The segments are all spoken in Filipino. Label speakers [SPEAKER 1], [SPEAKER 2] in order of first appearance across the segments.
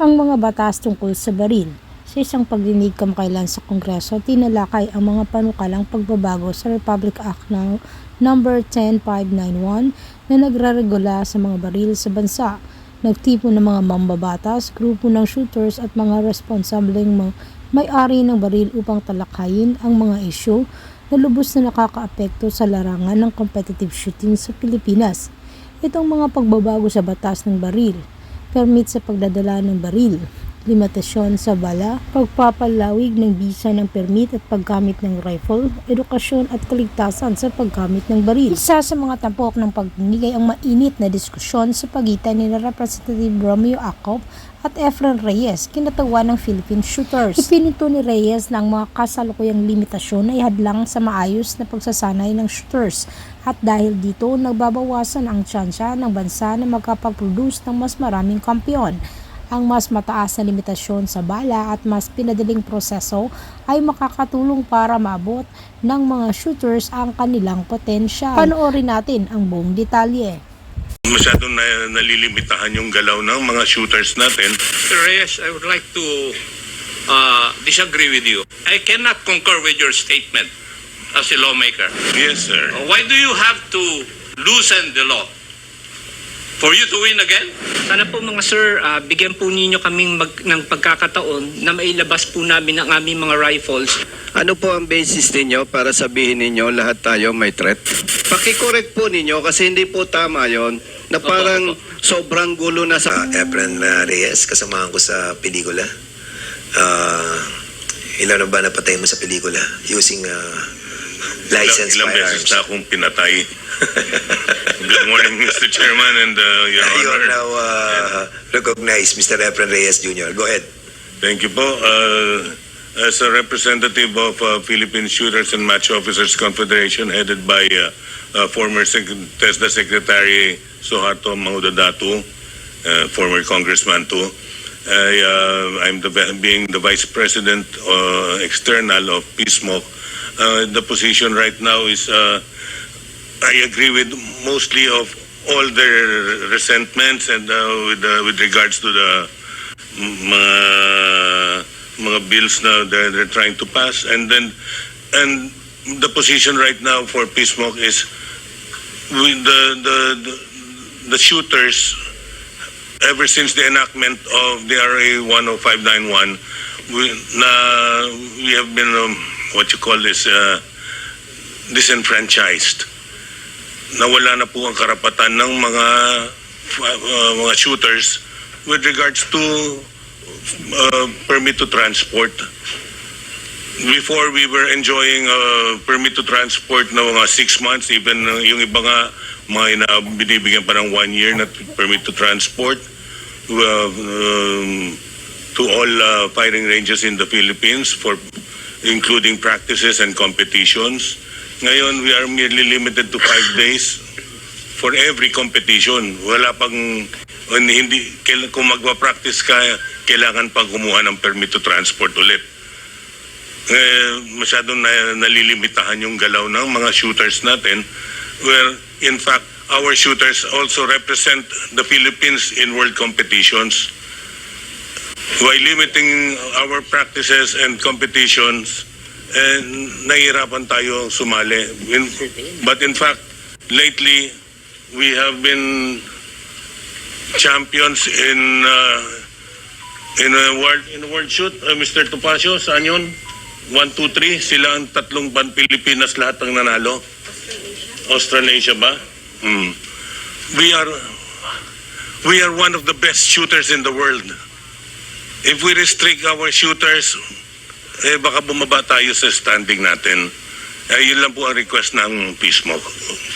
[SPEAKER 1] ang mga batas tungkol sa baril. Sa isang pagdinig kamakailan sa Kongreso, tinalakay ang mga panukalang pagbabago sa Republic Act No. number 10591 na nagraregula sa mga baril sa bansa. Nagtipo ng mga mambabatas, grupo ng shooters at mga responsableng may-ari ng baril upang talakayin ang mga isyu na lubos na nakakaapekto sa larangan ng competitive shooting sa Pilipinas. Itong mga pagbabago sa batas ng baril, permit sa pagdadala ng baril, limitasyon sa bala, pagpapalawig ng bisa ng permit at paggamit ng rifle, edukasyon at kaligtasan sa paggamit ng baril. Isa sa mga tampok ng pagninigay ang mainit na diskusyon sa pagitan ni Representative Romeo Acop at Efren Reyes, kinatawa ng Philippine Shooters. Ipinito ni Reyes na ang mga kasalukuyang limitasyon ay hadlang sa maayos na pagsasanay ng shooters at dahil dito nagbabawasan ang tsansya ng bansa na magkapag-produce ng mas maraming kampiyon. Ang mas mataas na limitasyon sa bala at mas pinadaling proseso ay makakatulong para maabot ng mga shooters ang kanilang potensya. Panoorin natin ang buong detalye.
[SPEAKER 2] masyadong na, nalilimitahan yung galaw ng mga shooters natin.
[SPEAKER 3] Mr. Reyes, I would like to uh, disagree with you. I cannot concur with your statement as a lawmaker.
[SPEAKER 2] Yes, sir.
[SPEAKER 3] Why do you have to loosen the law? For you to win again?
[SPEAKER 4] Sana po mga sir, ah, bigyan po ninyo kaming mag, ng pagkakataon na mailabas po namin ang aming mga rifles.
[SPEAKER 5] Ano po ang basis ninyo para sabihin ninyo lahat tayo may threat? Pakicorrect po ninyo kasi hindi po tama yon na parang sobrang gulo na sa...
[SPEAKER 6] uh, Efren uh, Reyes, kasamahan ko sa pelikula. Uh, ilan na ba napatay mo sa pelikula using uh, licensed
[SPEAKER 2] ilang, ilang beses
[SPEAKER 6] firearms?
[SPEAKER 2] na akong pinatay. Good morning, Mr. Chairman and uh, Your
[SPEAKER 6] you are
[SPEAKER 2] Honor.
[SPEAKER 6] now uh, recognized, Mr. Efren Reyes Jr. Go ahead.
[SPEAKER 2] Thank you po. Uh, as a representative of uh, Philippine Shooters and Match Officers Confederation headed by uh, uh, former Sec- TESDA Secretary Suharto Maudadatu, uh, former congressman too. I, uh, I'm the, being the Vice President uh, External of PSMOC. Uh, the position right now is uh, I agree with mostly of all their resentments and uh, with uh, with regards to the mga mga bills na they're, they're trying to pass. And then and the position right now for PSMOC is with the the the, the shooters ever since the enactment of the RA 10591 we na we have been um, what you call this uh, disenfranchised nawala na po ang karapatan ng mga uh, mga shooters with regards to uh, permit to transport. Before we were enjoying uh, permit to transport na mga six months, even uh, yung iba nga mga ina, binibigyan pa ng one year na permit to transport uh, um, to all uh, firing ranges in the Philippines for including practices and competitions. Ngayon, we are merely limited to five days for every competition. Wala pang, hindi, kung magpa-practice ka, kailangan pang kumuha ng permit to transport ulit. Eh, masyadong na, nalilimitahan yung galaw ng mga shooters natin where in fact our shooters also represent the Philippines in world competitions. By limiting our practices and competitions, eh, nahihirapan tayo sumali. In, but in fact, lately, we have been champions in uh, in a world in a world shoot. Uh, Mr. Topacio, saan yun? 1, 2, 3, sila ang tatlong ban Pilipinas lahat ang nanalo. Australasia ba? Hmm. We are we are one of the best shooters in the world. If we restrict our shooters, eh baka bumaba tayo sa standing natin. Eh, yun lang po ang request ng PISMO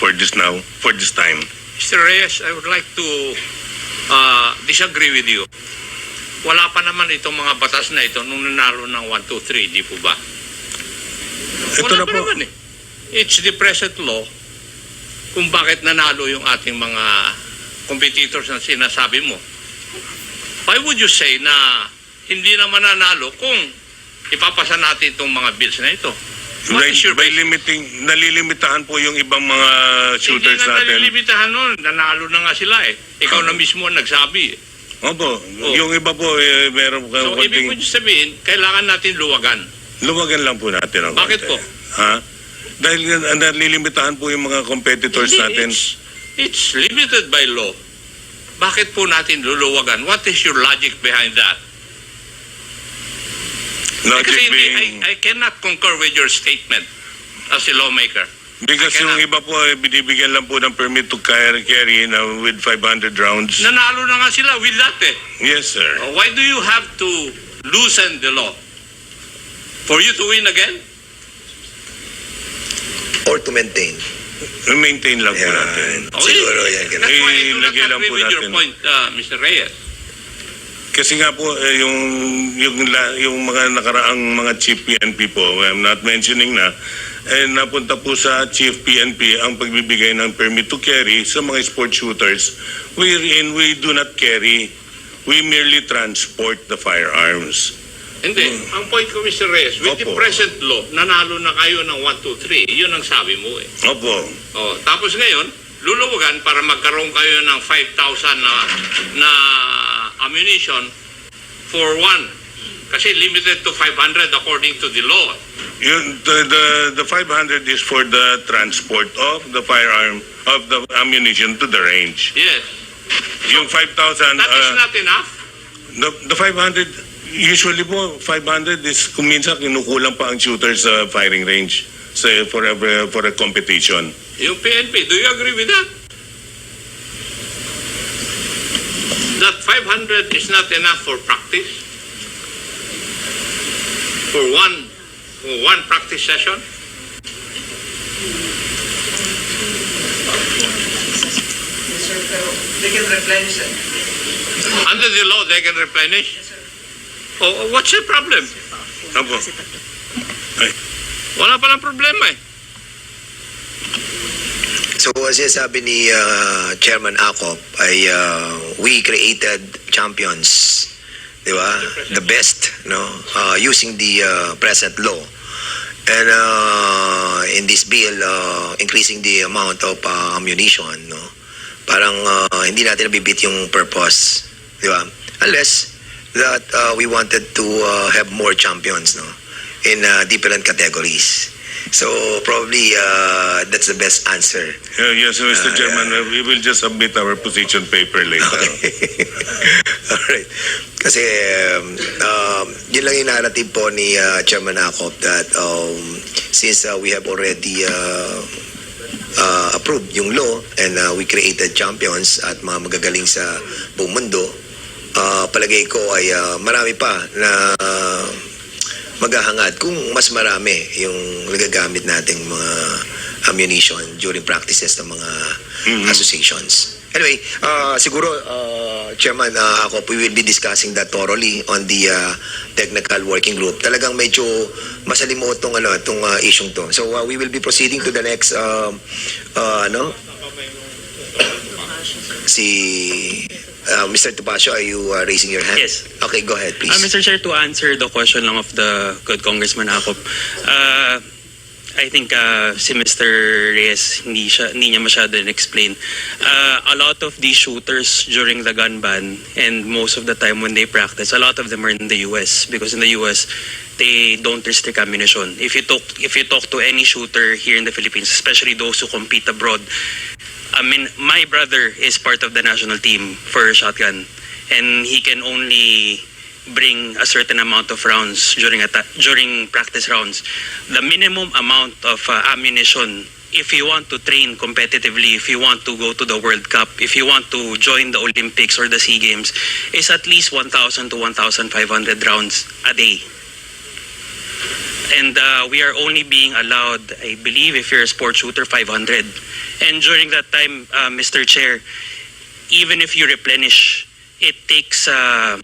[SPEAKER 2] for this now, for this time.
[SPEAKER 3] Mr. Reyes, I would like to uh, disagree with you. Wala pa naman itong mga batas na ito nung nanalo ng 1, 2, 3, di po ba?
[SPEAKER 2] Ito
[SPEAKER 3] Wala
[SPEAKER 2] na po.
[SPEAKER 3] naman eh. It's the present law kung bakit nanalo yung ating mga competitors na sinasabi mo. Why would you say na hindi naman nanalo kung ipapasa natin itong mga bills na ito? What is your
[SPEAKER 2] by limiting, nalilimitahan po yung ibang mga shooters
[SPEAKER 3] Hindi na
[SPEAKER 2] natin.
[SPEAKER 3] nalilimitahan nun. Nanalo na nga sila eh. Ikaw
[SPEAKER 2] Ah.
[SPEAKER 3] na mismo ang nagsabi eh.
[SPEAKER 2] Opo, yung iba po, eh, meron ka
[SPEAKER 3] So, ibig mo sabihin, kailangan natin luwagan.
[SPEAKER 2] luwagan lang po natin ang
[SPEAKER 3] Bakit
[SPEAKER 2] konti.
[SPEAKER 3] po?
[SPEAKER 2] Ha? Dahil uh, nalilimitahan po yung mga competitors
[SPEAKER 3] Hindi,
[SPEAKER 2] natin.
[SPEAKER 3] It's, it's limited by law. Bakit po natin luluwagan? What is your logic behind that?
[SPEAKER 2] Logic
[SPEAKER 3] Kasi hindi,
[SPEAKER 2] being,
[SPEAKER 3] I, I cannot concur with your statement as a lawmaker.
[SPEAKER 2] because yung iba po, eh, binibigyan lang po ng permit to carry, carry na with 500 rounds.
[SPEAKER 3] Nanalo na nga sila with that eh.
[SPEAKER 2] Yes, sir.
[SPEAKER 3] Uh, Why do you have to loosen the law? For you to win again?
[SPEAKER 6] Or to maintain.
[SPEAKER 2] Maintain lang po
[SPEAKER 6] Yan.
[SPEAKER 2] natin.
[SPEAKER 6] Siguro yan.
[SPEAKER 3] That's why I do not agree
[SPEAKER 2] po
[SPEAKER 3] with your
[SPEAKER 2] natin.
[SPEAKER 3] point, uh, Mr. Reyes.
[SPEAKER 2] Kasi nga po, eh, yung, yung, yung mga nakaraang mga chief PNP po, I'm not mentioning na, eh, napunta po sa chief PNP ang pagbibigay ng permit to carry sa mga sport shooters wherein we do not carry, we merely transport the firearms.
[SPEAKER 3] Hindi. Ang point ko, Mr. Reyes, with the
[SPEAKER 2] Opo.
[SPEAKER 3] present law, nanalo na kayo ng 1, 2, 3. Yun ang sabi mo eh.
[SPEAKER 2] Opo.
[SPEAKER 3] Oh, tapos ngayon, luluwagan para magkaroon kayo ng 5,000 na, na ammunition for one. Kasi limited to 500 according to the law.
[SPEAKER 2] Yun, the, the, the 500 is for the transport of the firearm, of the ammunition to the range.
[SPEAKER 3] Yes.
[SPEAKER 2] Yung 5,000,
[SPEAKER 3] That is
[SPEAKER 2] uh,
[SPEAKER 3] not enough.
[SPEAKER 2] The, the 500, usually po, 500 is kung minsan kinukulang pa ang shooter sa firing range sa for a, for a competition.
[SPEAKER 3] Yung PNP, do you agree with that? 500 is not enough for practice? For one, for one practice session?
[SPEAKER 7] They can replenish it.
[SPEAKER 3] Under the law, they can replenish? Oh, what's the problem?
[SPEAKER 2] Opo.
[SPEAKER 3] Wala palang problema eh.
[SPEAKER 6] So, as sabi ni uh, Chairman Akop, ay uh, we created champions, di ba? The best, no? Uh, using the uh, present law. And uh, in this bill, uh, increasing the amount of uh, ammunition, no? Parang uh, hindi natin nabibit yung purpose, di ba? Unless that uh, we wanted to uh, have more champions, no? In uh, different categories. So probably uh, that's the best answer.
[SPEAKER 2] Uh, yes, Mr.
[SPEAKER 6] Ah,
[SPEAKER 2] Chairman, uh, we will just submit our position paper later.
[SPEAKER 6] Alright. Kasi um, um, yun lang yung narrative po ni uh, Chairman Akop that um, since uh, we have already uh, uh, approved yung law and uh, we created champions at mga magagaling sa buong mundo, uh, palagay ko ay uh, marami pa na uh, maghahangad kung mas marami yung nagagamit nating mga ammunition during practices ng mga
[SPEAKER 2] Mhm.
[SPEAKER 6] associations. Anyway, uh, siguro, uh, Chairman, uh, ako, we will be discussing that thoroughly on the uh, technical working group. Talagang medyo masalimuot tong, ano, tong uh, issue to. So, uh, we will be proceeding to the next, um, uh, ano, si uh, Mr. Topacio, are you uh, raising your hand?
[SPEAKER 8] Yes.
[SPEAKER 6] Okay, go ahead, please.
[SPEAKER 8] Uh, Mr. Chair, to answer the question lang of the good Congressman Akop, uh, I think uh, si Mr. Reyes, hindi, siya, hindi niya masyado explain. Uh, a lot of these shooters during the gun ban and most of the time when they practice, a lot of them are in the US because in the US, they don't restrict ammunition. If you talk, if you talk to any shooter here in the Philippines, especially those who compete abroad, I mean, my brother is part of the national team for shotgun, and he can only bring a certain amount of rounds during during practice rounds. The minimum amount of uh, ammunition, if you want to train competitively, if you want to go to the World Cup, if you want to join the Olympics or the Sea Games, is at least 1,000 to 1,500 rounds a day. And uh, we are only being allowed, I believe, if you're a sport shooter, 500. And during that time, uh, Mr. Chair, even if you replenish, it takes uh,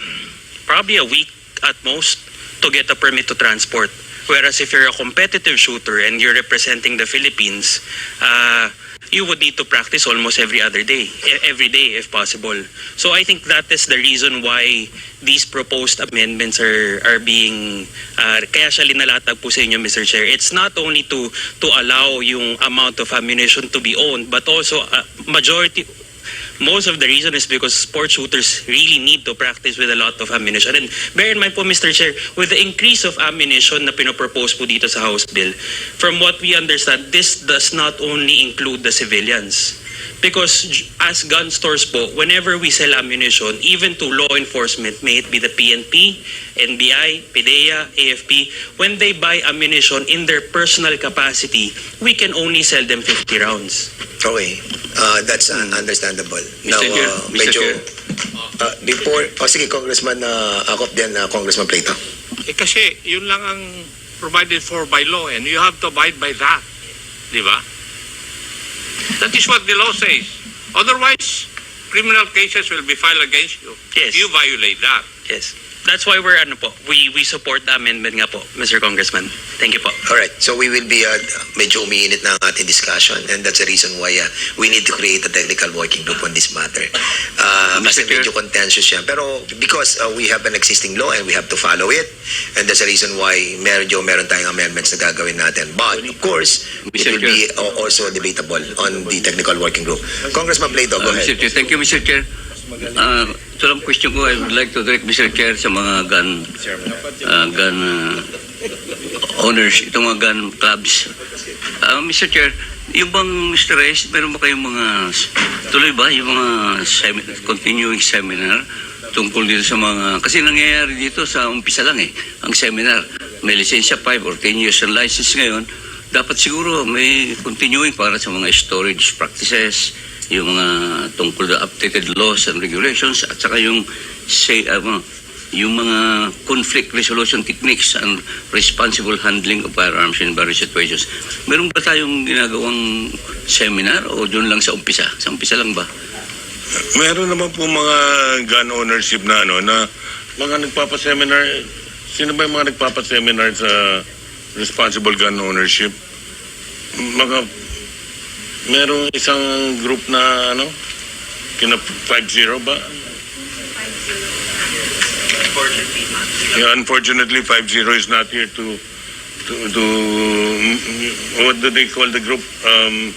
[SPEAKER 8] probably a week at most to get a permit to transport. Whereas if you're a competitive shooter and you're representing the Philippines, uh, you would need to practice almost every other day, e- every day if possible. So I think that is the reason why these proposed amendments are are being uh, kaya siya linalatag po sa inyo Mr. Chair. It's not only to to allow yung amount of ammunition to be owned but also uh, majority most of the reason is because sport shooters really need to practice with a lot of ammunition. And bear in mind po, Mr. Chair, with the increase of ammunition na pinopropose po dito sa House Bill, from what we understand, this does not only include the civilians. Because as gun stores po, whenever we sell ammunition, even to law enforcement, may it be the PNP, NBI, PDEA, AFP, when they buy ammunition in their personal capacity, we can only sell them 50 rounds.
[SPEAKER 6] Okay. Uh, that's uh, understandable. Now,
[SPEAKER 3] Chair,
[SPEAKER 6] uh,
[SPEAKER 3] Mr.
[SPEAKER 6] medyo,
[SPEAKER 3] Chair.
[SPEAKER 6] uh, before, oh, sige, Congressman uh, Akop din, uh, Congressman Plato.
[SPEAKER 3] Eh kasi yun lang ang provided for by law and you have to abide by that. Di ba? That is what the law says. Otherwise, criminal cases will be filed against you.
[SPEAKER 8] Yes.
[SPEAKER 3] You violate that.
[SPEAKER 8] Yes. That's why we're ano po, we we support the amendment nga po, Mr. Congressman. Thank you po.
[SPEAKER 6] All right. So we will be uh, medyo umiinit na ang ating discussion and that's the reason why uh, we need to create a technical working group on this matter. Uh,
[SPEAKER 3] Mr.
[SPEAKER 6] Medyo contentious yan. Pero because uh, we have an existing law and we have to follow it and that's the reason why medyo meron tayong amendments na gagawin natin. But of course, it
[SPEAKER 7] Mr.
[SPEAKER 6] will be uh, also debatable on the technical working group. Congressman Plato, go
[SPEAKER 7] Uh,
[SPEAKER 6] ahead.
[SPEAKER 7] Mr. Chair, thank you, Mr. Chair. Uh, ito lang question ko, I would like to direct Mr. Chair sa mga gun, uh, gun uh, owners, itong mga gun clubs. Uh, Mr. Chair, yung bang Mr. Reyes, meron ba kayong mga, tuloy ba yung mga semi- continuing seminar tungkol dito sa mga, kasi nangyayari dito sa umpisa lang eh, ang seminar. May lisensya 5 or 10 years ng license ngayon, dapat siguro may continuing para sa mga storage practices, yung mga tungkol sa updated laws and regulations at saka yung say ano, yung mga conflict resolution techniques and responsible handling of firearms in various situations. Meron ba tayong ginagawang seminar o doon lang sa umpisa? Sa umpisa lang ba?
[SPEAKER 2] Meron naman po mga gun ownership na ano na mga nagpapa-seminar. Sino ba yung mga nagpapa-seminar sa responsible gun ownership? Mga merong isang group na ano kina 50 ba? Yeah, unfortunately 50 is not here to to to what do they call the group um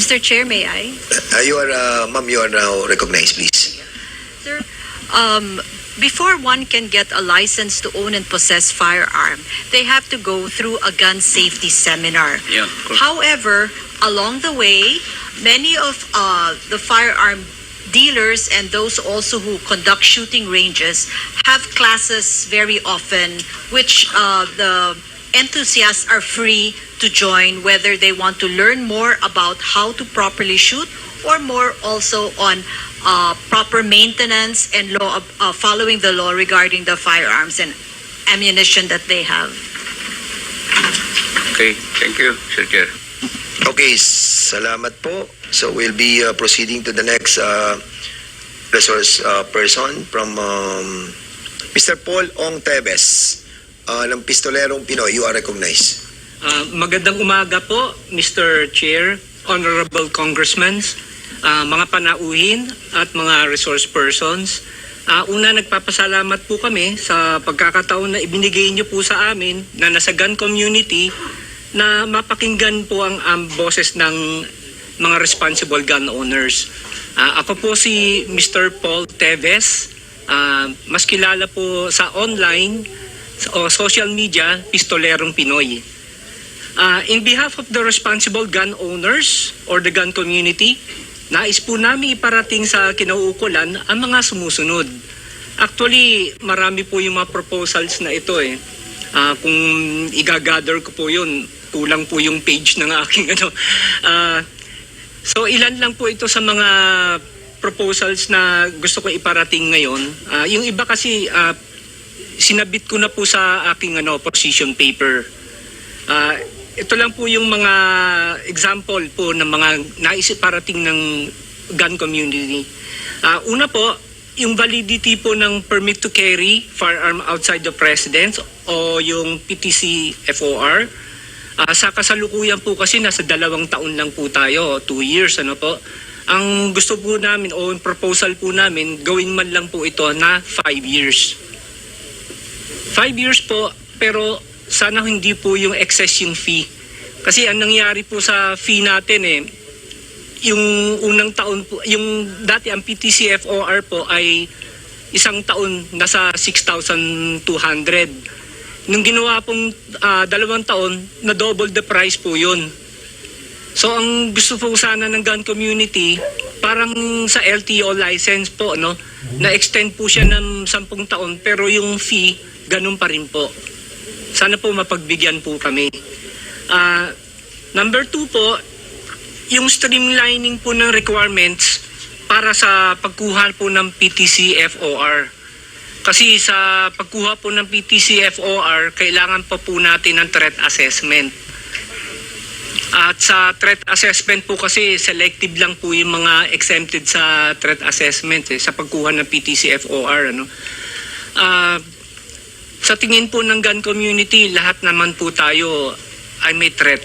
[SPEAKER 9] Mr. Chair, may I?
[SPEAKER 6] Uh, you are, uh, ma'am, you are now recognized, please.
[SPEAKER 9] Sir, um, before one can get a license to own and possess firearm, they have to go through a gun safety seminar.
[SPEAKER 7] Yeah, of course.
[SPEAKER 9] However, along the way, many of uh, the firearm dealers and those also who conduct shooting ranges have classes very often, which uh, the enthusiasts are free to join, whether they want to learn more about how to properly shoot or more also on uh, proper maintenance and law, uh, following the law regarding the firearms and ammunition that they have.
[SPEAKER 7] Okay, thank you, Mr. Chair.
[SPEAKER 6] Okay, salamat po. So we'll be uh, proceeding to the next uh, resource uh, person from um, Mr. Paul Ong Tevez uh, ng Pistolerong Pinoy. You are recognized.
[SPEAKER 4] Ah, magandang umaga po, Mr. Chair, Honorable Congressmen, ah, mga panauhin at mga resource persons. Ah, una, nagpapasalamat po kami sa pagkakataon na ibinigay niyo po sa amin na nasa gun community na mapakinggan po ang um, boses ng mga responsible gun owners. Ah, ako po si Mr. Paul Teves, Ah, mas kilala po sa online o social media, Pistolerong Pinoy. Uh, in behalf of the responsible gun owners or the gun community, nais po namin iparating sa kinauukulan ang mga sumusunod. Actually, marami po yung mga proposals na ito eh. Ah, kung igagather ko po yun, kulang po yung page ng aking ano. Ah, so ilan lang po ito sa mga proposals na gusto ko iparating ngayon. Ah, yung iba kasi ah, sinabit ko na po sa aking ano position paper. Ah, ito lang po yung mga example po ng mga naisip parating ng gun community. Ah, una po, yung validity po ng permit to carry firearm outside the residence o yung PTC FOR. Ah, sa kasalukuyan po kasi nasa dalawang taon lang po tayo, two years ano po. Ang gusto po namin o proposal po namin, gawin man lang po ito na five years. Five years po, pero sana hindi po yung excess yung fee. Kasi ang nangyari po sa fee natin eh, yung unang taon po, yung dati ang PTCFOR po ay isang taon nasa 6,200. Nung ginawa pong ah, dalawang taon, na double the price po yun. So ang gusto po sana ng gun community, parang sa LTO license po, no? Na-extend po siya ng 10 taon, pero yung fee, ganun pa rin po. Sana po mapagbigyan po kami. Ah, number two po, yung streamlining po ng requirements para sa pagkuha po ng PTC FOR. Kasi sa pagkuha po ng PTC FOR, kailangan pa po natin ng threat assessment. At sa threat assessment po kasi selective lang po yung mga exempted sa threat assessment eh, sa pagkuha ng PTC FOR. Ano? Ah, sa tingin po ng gun community, lahat naman po tayo ay may threat.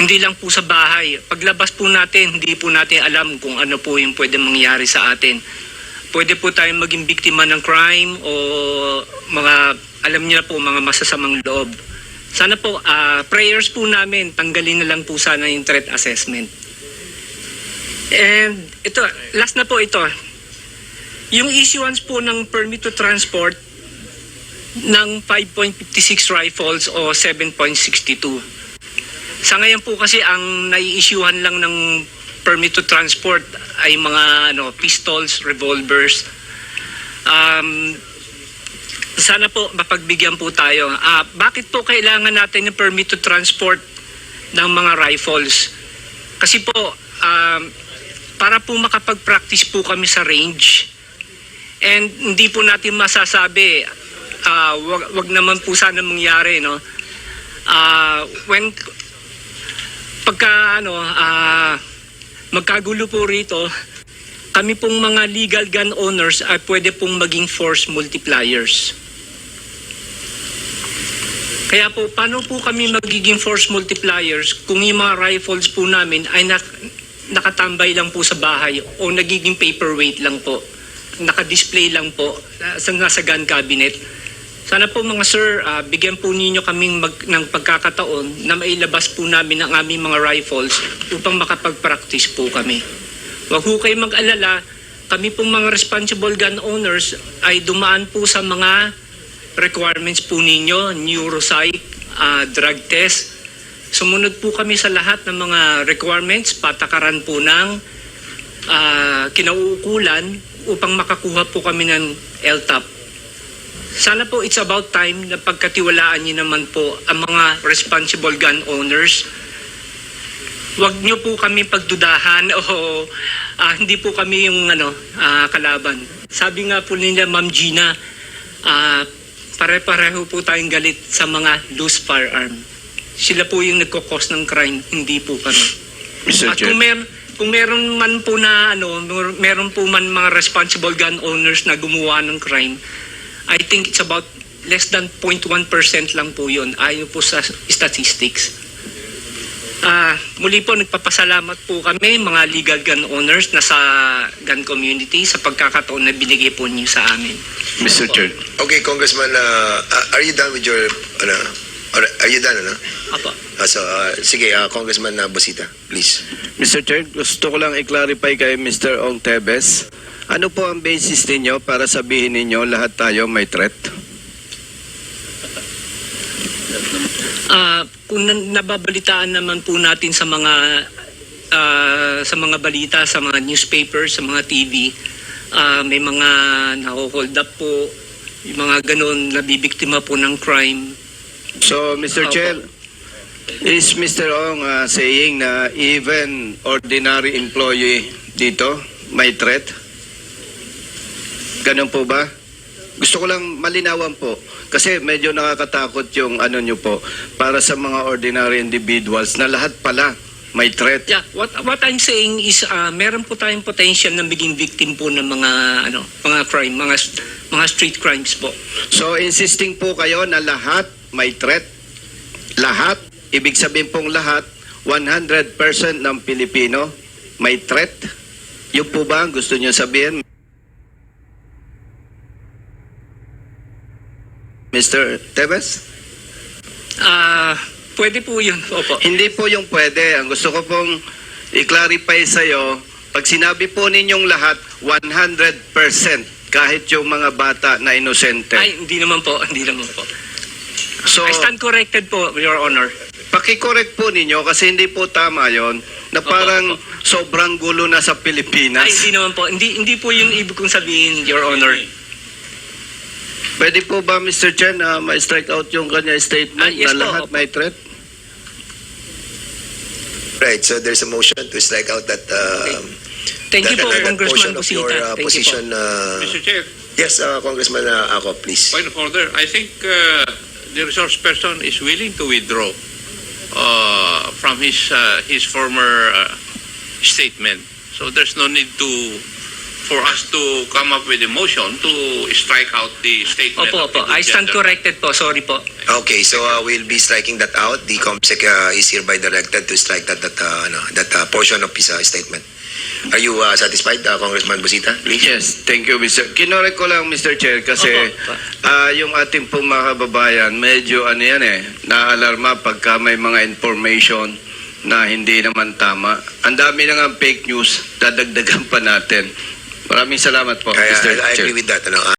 [SPEAKER 4] Hindi lang po sa bahay. Paglabas po natin, hindi po natin alam kung ano po yung pwede mangyari sa atin. Pwede po tayong maging biktima ng crime o mga, alam niyo na po, mga masasamang loob. Sana po, ah, prayers po namin, tanggalin na lang po sana yung threat assessment. And ito, last na po ito. Yung issuance po ng permit to transport ng 5.56 rifles o 7.62. Sa ngayon po kasi ang nai-issuehan lang ng permit to transport ay mga ano pistols, revolvers. Um, sana po mapagbigyan po tayo. Ah, bakit po kailangan natin ng permit to transport ng mga rifles? Kasi po um, para po makapag-practice po kami sa range and hindi po natin masasabi ah, wag, wag naman po sana mangyari no. Ah, when pagka ano ah, magkagulo po rito kami pong mga legal gun owners ay pwede pong maging force multipliers. Kaya po, paano po kami magiging force multipliers kung yung mga rifles po namin ay nak- nakatambay lang po sa bahay o nagiging paperweight lang po, nakadisplay lang po uh, sa nasa gun cabinet. Sana po mga sir, ah, bigyan po ninyo kaming mag, ng pagkakataon na mailabas po namin ang aming mga rifles upang makapag-practice po kami. Huwag po kayo mag-alala, kami pong mga responsible gun owners ay dumaan po sa mga requirements po ninyo, neuropsych, ah, drug test. Sumunod po kami sa lahat ng mga requirements, patakaran po ng ah, kinauukulan upang makakuha po kami ng LTAP. Sana po it's about time na pagkatiwalaan niyo naman po ang mga responsible gun owners. Huwag niyo po kami pagdudahan o ah, hindi po kami yung ano, ah, kalaban. Sabi nga po nila Ma'am Gina, ah, pare-pareho po tayong galit sa mga loose firearm. Sila po yung nagkakos ng crime, hindi po kami.
[SPEAKER 5] Mr.
[SPEAKER 4] At kung, mer- kung meron man po na ano, mer- meron po man mga responsible gun owners na gumawa ng crime, I think it's about less than 0.1% lang po yun ayon po sa statistics. Ah, muli po nagpapasalamat po kami mga legal gun owners na sa gun community sa pagkakataon na binigay po niyo sa amin.
[SPEAKER 5] Mr. Chair.
[SPEAKER 6] Okay, Congressman, uh, uh, are you done with your, ano, are- are you done, ano?
[SPEAKER 4] Apo.
[SPEAKER 6] Uh, so, uh, sige, uh, Congressman uh, Busita, please.
[SPEAKER 5] Mr. Chair, gusto ko lang i-clarify kay Mr. Ong Tebes. Ano po ang basis ninyo para sabihin ninyo lahat tayo may threat?
[SPEAKER 4] Ah, kung na- nababalitaan naman po natin sa mga ah, sa mga balita, sa mga newspapers, sa mga TV, ah, may mga na-hold up po, yung mga ganun, nabibiktima po ng crime.
[SPEAKER 5] So, Mr.
[SPEAKER 4] Opo.
[SPEAKER 5] Chair, is Mr. Ong uh, saying na even ordinary employee dito may threat? Ganun po ba? Gusto ko lang malinawan po. Kasi medyo nakakatakot yung ano nyo po para sa mga ordinary individuals na lahat pala may threat.
[SPEAKER 4] Yeah, what what I'm saying is ah, meron po tayong potential na maging victim po ng mga ano, mga crime, mga mga street crimes po.
[SPEAKER 5] So, insisting po kayo na lahat may threat? Lahat? Ibig sabihin pong lahat, 100% ng Pilipino may threat? Yun po ba ang gusto niyo sabihin? Mr. Tevez?
[SPEAKER 4] Ah, pwede po yun. Opo.
[SPEAKER 5] Hindi po yung pwede. Ang gusto ko pong i-clarify sa'yo, pag sinabi po ninyong lahat, 100% kahit yung mga bata na inosente.
[SPEAKER 4] Ay, hindi naman po. Hindi naman po.
[SPEAKER 5] So,
[SPEAKER 4] I stand corrected po, Your Honor.
[SPEAKER 5] pakicorrect po ninyo kasi hindi po tama yon na parang
[SPEAKER 4] Opo,
[SPEAKER 5] sobrang gulo na sa Pilipinas.
[SPEAKER 4] Ay, hindi naman po. Hindi, hindi po yun ibig kong sabihin, Your Honor.
[SPEAKER 5] Pwede po ba, Mr. Chen, na ma-strike out yung kanya statement
[SPEAKER 4] Ah, yes
[SPEAKER 5] na
[SPEAKER 4] po,
[SPEAKER 5] lahat may threat?
[SPEAKER 6] Right, so there's a motion to strike out that, uh,
[SPEAKER 4] Thank you
[SPEAKER 6] that,
[SPEAKER 4] po,
[SPEAKER 6] that, that portion of your
[SPEAKER 4] Busita.
[SPEAKER 6] uh,
[SPEAKER 4] Thank you po.
[SPEAKER 6] position. Uh,
[SPEAKER 3] Mr. Chair,
[SPEAKER 6] yes, uh, Congressman uh, Ako, please.
[SPEAKER 3] point of order. I think uh, the resource person is willing to withdraw uh, from his uh, his former uh, statement. So there's no need to for us to come up with a motion to strike out the statement.
[SPEAKER 4] Opo,
[SPEAKER 3] of
[SPEAKER 4] opo.
[SPEAKER 3] the
[SPEAKER 4] I stand
[SPEAKER 3] gender.
[SPEAKER 4] corrected po. Sorry po.
[SPEAKER 6] Okay, so uh, we'll be striking that out. The COMSEC uh, is hereby directed to strike that that uh, ano, that uh, portion of his uh, statement. Are you uh, satisfied, uh, Congressman Busita? Please.
[SPEAKER 5] Yes, thank you, Mr. Kinorek ko lang, Mr. Chair, kasi
[SPEAKER 4] Opo.
[SPEAKER 5] ah, yung ating pong mga kababayan, medyo ano yan eh, naalarma pagka may mga information na hindi naman tama. Ang dami na nga fake news, dadagdagan pa natin. Maraming salamat po,
[SPEAKER 6] I,
[SPEAKER 5] Mr.
[SPEAKER 6] I, I
[SPEAKER 5] Chair.
[SPEAKER 6] agree with that. Ano,